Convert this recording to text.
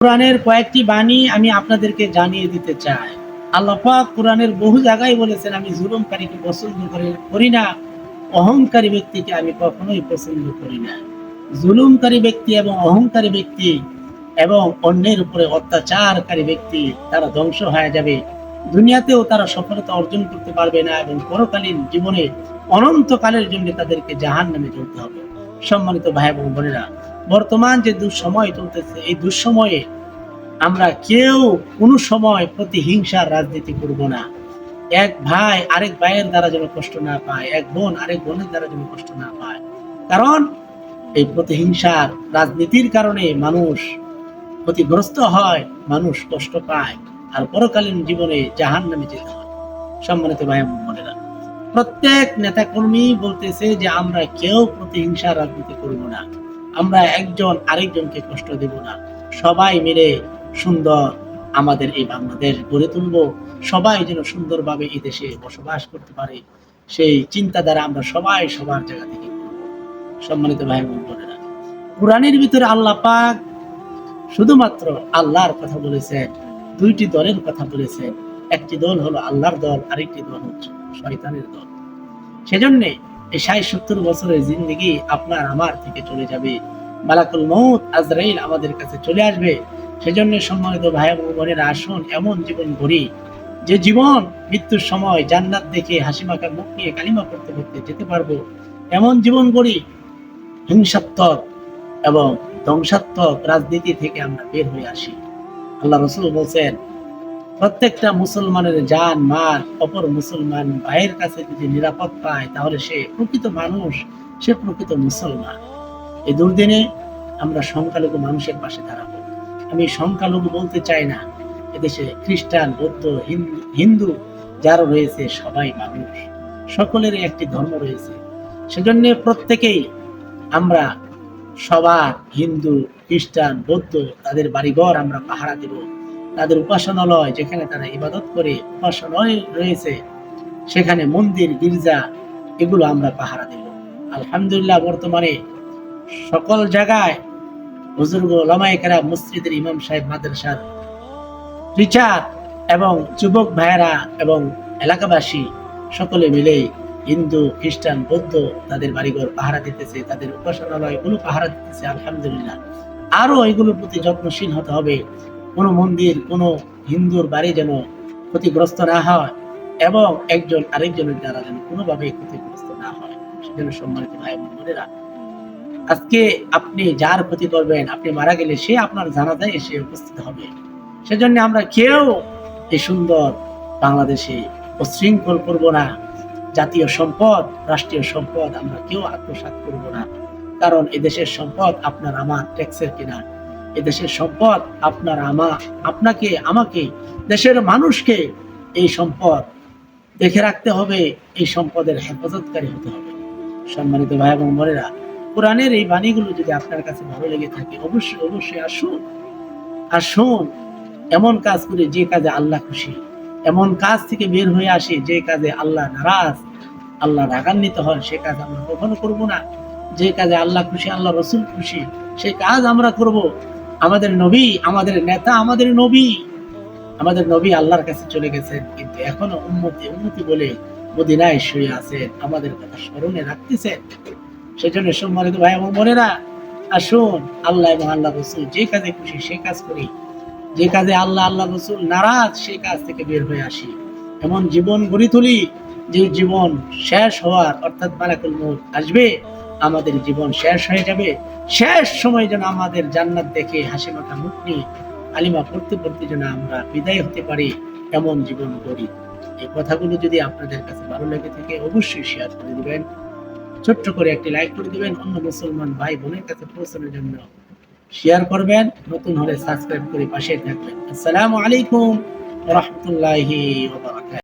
কোরআনের কয়েকটি বাণী আমি আপনাদেরকে জানিয়ে দিতে চাই। আল্লাহ পাক কোরআনের বহু জায়গায় বলেছেন, আমি জুলুমকারীকে পছন্দ করে করি না, অহংকারী ব্যক্তিকে আমি কখনোই পছন্দ করি না। জুলুমকারী ব্যক্তি এবং অহংকারী ব্যক্তি এবং অন্যের উপরে অত্যাচারকারী ব্যক্তি, তারা ধ্বংস হয়ে যাবে। দুনিয়াতেও তারা সফলতা অর্জন করতে পারবে না এবং পরকালীন জীবনে অনন্তকালের জন্য তাদেরকে জাহান নামে চলতে হবে। সম্মানিত ভাই এবং বোনেরা, বর্তমান যে দুঃসময় চলতেছে, এই দুঃসময়ে আমরা কেউ কোনো সময় প্রতিহিংসার রাজনীতি করব না। এক ভাই আরেক ভাইয়ের দ্বারা যেন কষ্ট না পায়, এক বোন আরেক বোনের দ্বারা যেন কষ্ট না পায়। কারণ এই প্রতিহিংসার রাজনীতির কারণে মানুষ ক্ষতিগ্রস্ত হয়, মানুষ কষ্ট পায়, আর পরকালীন জীবনে জাহান নামে যেতে হয়। সম্মানিত ভাই বোনেরা প্রত্যেক নেতা কর্মী বলতেছে যে, আমরা কেউ প্রতিহিংসার রাজনীতি করব না। আমরা একজন আরেকজনকে কষ্ট দেব না। সবাই মিলে সুন্দর আমাদের এই বাংলাদেশ গড়ে তুলব। সবাই যেন সুন্দরভাবে এই দেশে বসবাস করতে পারে। সেই চিন্তাধারা আমরা সবাই সবার জায়গা থেকে সম্মানিত ভাই বোন বোনেরা, কোরআনের ভিতরে আল্লাহ পাক শুধুমাত্র আল্লাহর কথা বলেছেন, দুইটি দলের কথা বলেছেন। একটি দল হলো আল্লাহর দল, আরেকটি দল হচ্ছে শয়তানের দল। সেজন্য এই ষাট সত্তর বছরের জিন্দগি আপনার আমার থেকে চলে যাবে। মালাকুল মৌত আজরাইল আমাদের কাছে চলে আসবে। সেজন্য সম্মানিত ভাই বোনেরা, আসুন এমন জীবন গড়ি, যে জীবন, মৃত্যুর সময় জান্নাত দেখে হাসি মাখা মুখ নিয়ে কালিমা করতে করতে যেতে পারব। এমন জীবন গড়ি, হিংসাত্মক এবং ধ্বংসাত্মক রাজনীতি থেকে আমরা বের হয়ে আসি। আল্লাহ রসুল বলছেন প্রত্যেকটা মুসলমানের জান মাল অপর মুসলমান ভাইয়ের কাছে যদি নিরাপদ পায়, তাহলে সে প্রকৃত মানুষ, সে প্রকৃত মুসলমান। এই দুর্দিনে আমরা সংখ্যালঘু মানুষের পাশে দাঁড়াবো। আমি সংখ্যালঘু বলতে চাই না, এদেশে খ্রিস্টান, বৌদ্ধ হিন্দু যারা রয়েছে, সবাই মানুষ। সকলের একটি ধর্ম রয়েছে। সেজন্য প্রত্যেকেই আমরা সবার হিন্দু, খ্রিস্টান, বৌদ্ধ, তাদের বাড়িঘর আমরা পাহারা দেব। তাদের উপাসনালয় যেখানে তারা ইবাদত করে, উপাসনালয় রয়েছে, সেখানে মন্দির, গির্জা, এগুলো আমরা পাহারা দেব। আলহামদুলিল্লাহ বর্তমানে সকল জায়গায় বুজুর্গ লামাইকেরা মসজিদের ইমাম সাহেব, মাদ্রাসার টিচার এবং যুবক ভাইয়েরা এবং এলাকাবাসী সকলে মিলে হিন্দু, খ্রিস্টান, বৌদ্ধ তাদের বাড়িঘর পাহারা দিতেছে, তাদের উপাসনালয় এগুলো পাহারা দিতেছে, আলহামদুলিল্লাহ। আরও এগুলোর প্রতি যত্নশীল হতে হবে। কোনো মন্দির, কোনো হিন্দুর বাড়ি যেন ক্ষতিগ্রস্ত না হয় এবং একজন আরেকজনের দ্বারা যেন কোনোভাবে ক্ষতিগ্রস্ত না হয়, সেজন্য সম্মানিত ভাই বোনেরা, আজকে আপনি যার ক্ষতি করবেন, আপনি মারা গেলে সে আপনার জানাজায় এসে উপস্থিত হবে। সেজন্য আমরা কেউ এই সুন্দর বাংলাদেশে উশৃঙ্খল করব না, জাতীয় সম্পদ, রাষ্ট্রীয় সম্পদ আমরা কেউ আত্মসাৎ করব না, কারণ এদেশের সম্পদ আপনার, আমার, ট্যাক্সের কিনা। এদেশের সম্পদ আপনার আমা, আপনাকে, আমাকে, দেশের মানুষকে এই সম্পদ দেখে রাখতে হবে, এই সম্পদের হেফাজতকারী হতে হবে। সম্মানিত ভাই এবং বোনেরা, কোরআনের এই বাণীগুলো যদি আপনার কাছে ভালো লেগে থাকে, অবশ্যই অবশ্যই আসুন। আসুন, এমন কাজ করে যে কাজে আল্লাহ খুশি। এমন কাজ থেকে বের হয়ে আসে যে কাজে আল্লাহ নারাজ। আল্লাহ রাগান্বিত হন, সে কাজ আমরা কখনো করব না। যে কাজে আল্লাহ খুশি, আল্লাহ রসুল খুশি সেই কাজ আমরা করব। আমাদের নবী, আমাদের নেতা, আমাদের নবী। আমাদের নবী আল্লাহর কাছে চলে গেছেন, কিন্তু এখনও উন্নতি উন্নতি বলে মদিনায় শুয়ে আছেন, আমাদের কথা স্মরণে রাখতেছেন। সেজন্য সম্মানিত ভাই এবং বোনেরা, আসুন, আল্লাহ এবং আল্লাহ রসুল যে কাজে খুশি সে কাজ করি। যে কাজে আল্লাহ আল্লাহ রসুল নারাজ সেই কাজ থেকে বের হয়ে আসি। এমন জীবন গড়ি তুলি, যে জীবন শেষ হওয়ার অর্থাৎ মালাকুল মৌত আসবে। আমাদের জীবন শেষ হয়ে যাবে। শেষ সময় যেন আমাদের জান্নাত দেখে হাসি মাখা মুখ নিয়ে আলিমা পড়তে পড়তে যেন আমরা বিদায় হতে পারি, এমন জীবন গড়ি। এই কথাগুলো যদি আপনাদের কাছে ভালো লেগে থাকে, অবশ্যই শেয়ার করে দিবেন। ছোট্ট করে একটি লাইক করে দিবেন। অন্য মুসলমান ভাই বোনের কাছে পৌঁছানোর জন্য শেয়ার করবেন। নতুন হলে সাবস্ক্রাইব করে পাশে থাকবেন। আসসালামু আলাইকুম রহমতুল্লাহি